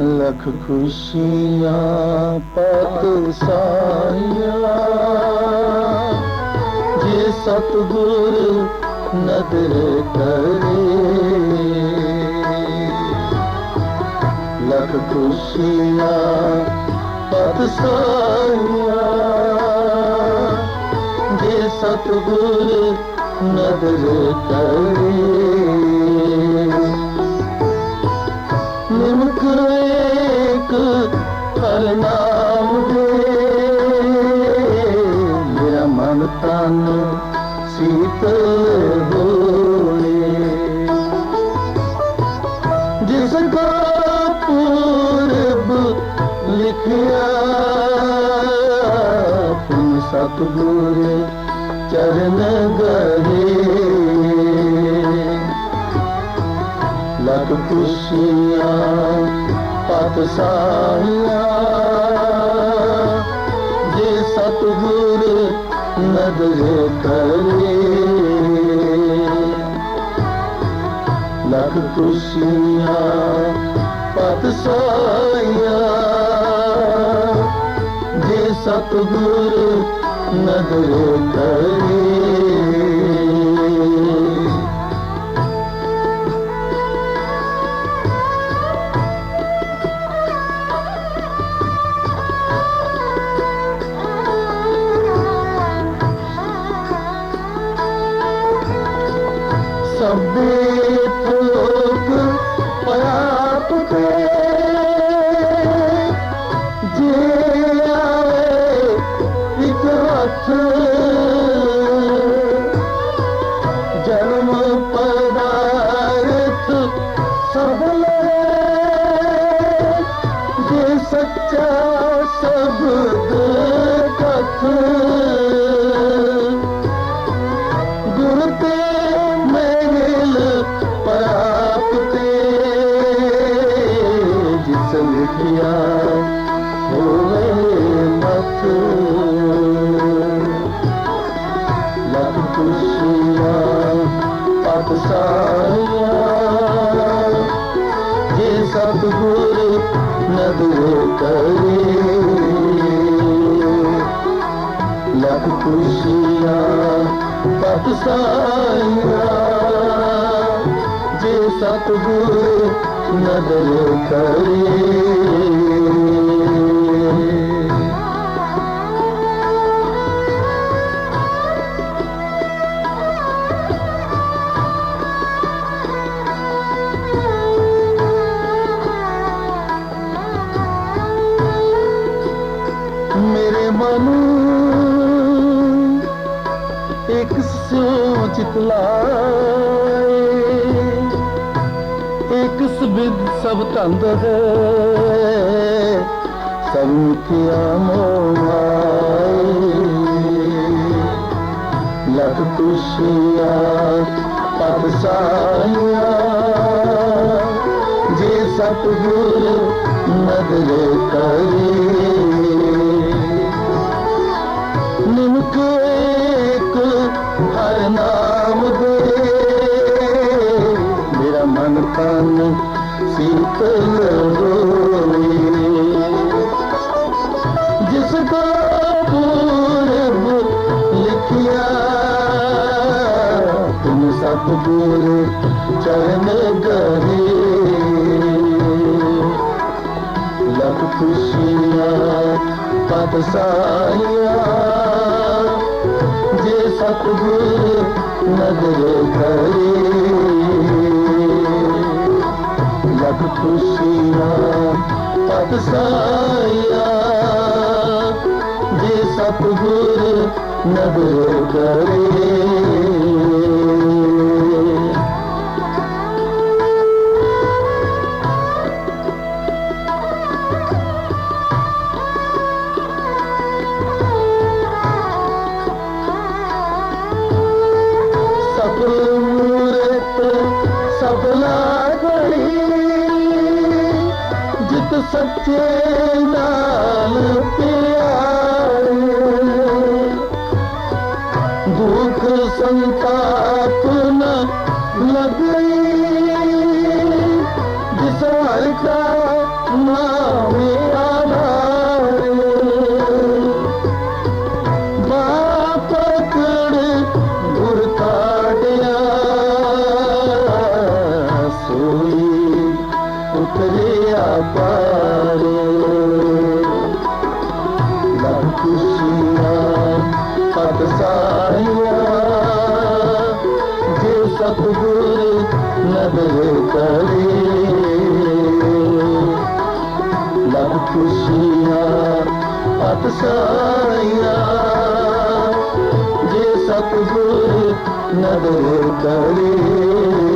ਲਖ ਖੁਸ਼ੀਆਂ, ਪਤ ਸਾਈਆਂ ਜੇ ਸਤਗੁਰ ਨਦਰ ਕਰੇ, ਲਖ ਖੁਸ਼ੀਆਂ, ਪਤ ਸਾਈਆਂ ਜੇ ਸਤਗੁਰ ਨਦਰ ਕਰੇ ਨਿਮਕ ਇੱਕ ਹਰ ਨਾਮ ਦੇ। ਮੇਰਾ ਮਨ ਤਨ ਸੀਤਲ ਹੋਏ। ਜਿਸ ਕਾ ਪੂਰਬ ਲਿਖਿਆ ਤੁਮ ਸਤਗੁਰ ਚਰਨ ਗਏ। ਲੱਖ ਪਤ ਸਾਈਆਂ ਜੇ ਸਤਿਗੁਰ ਨਦਰੇ ਕਰੇ ਲੱਖ ਖੁਸ਼ੀਆਂ ਪਤ ਸਾਈਆਂ ਜੇ ਸਤਗੁਰ ਨਦਰੇ ਕਰੇ ਸਭੇ ਥੋਕ ਪ੍ਰਾਪ ਤੇ ਜੇ ਆਏ ਇੱਕ ਹੱਥ ਜਨਮ ਪਦਾਰਥ ਸਭ ਲਏ ਜੇ ਸੱਚਾ ਸ਼ਬਦ ਕਥ ਜਿਸ ਲਿਖਿਆ ਹੋਵੇ ਮਤ ਲੱਖ ਖੁਸ਼ੀਆਂ ਪਤ ਸਾਰੀਆਂ। ਜੇ ਸਤਿਗੁਰ ਨਦਰ ਕਰੇ। ਲੱਖ ਖੁਸ਼ੀਆਂ ਪਤ ਸਾਈਆਂ ਜੇ ਸਤਿਗੁਰ ਨਦਰ ਕਰੇ ਮੇਰੇ ਮਨ ਇੱਕ ਸੋਚ ਲਾਏ ਇੱਕ ਸਬਿਦ ਸਭ ਤੰਦ ਹੈ। ਸਭ ਮਿਥਿਆ ਮੋਹਾਏ ਲੱਖ ਪਤ ਸਾਈਆਂ ਜੇ ਸਤਿਗੁਰ ਨਦਰ ਕਰੀ। ਨਿਮਕ ਇੱਕ ਹਰ ਨਾਮ ਦੇ। ਮੇਰਾ ਮਨ ਤਨ ਸੀਤਲ ਹੋਏ ਜਿਸ ਦਾ ਪੂਰਬ ਲਿਖਿਆ, ਤੁਮ ਸਤਿਗੁਰ ਚਰਨ ਗਏ ਲੱਖ ਖੁਸ਼ੀਆਂ ਪਤ ਸਾਈਆਂ ਜੇ ਸਤਿਗੁਰ ਨਦਰ ਕਰੇ ਲੱਖ ਖੁਸ਼ੀਆਂ ਪਤ ਸਾਈਆਂ ਜੇ ਸਤਿਗੁਰ ਨਦਰ ਕਰੇ सचे न पिया दुख संता न कई मामा ਪਤ ਜੇ ਸਤਿਗੁਰ ਨਦਰ ਕਰੇ ਲੱਖ ਖੁਸ਼ੀਆਂ ਪਤ ਸਾਈਆਂ ਜੇ ਸਤਿਗੁਰ ਨਦਰ ਕਰੇ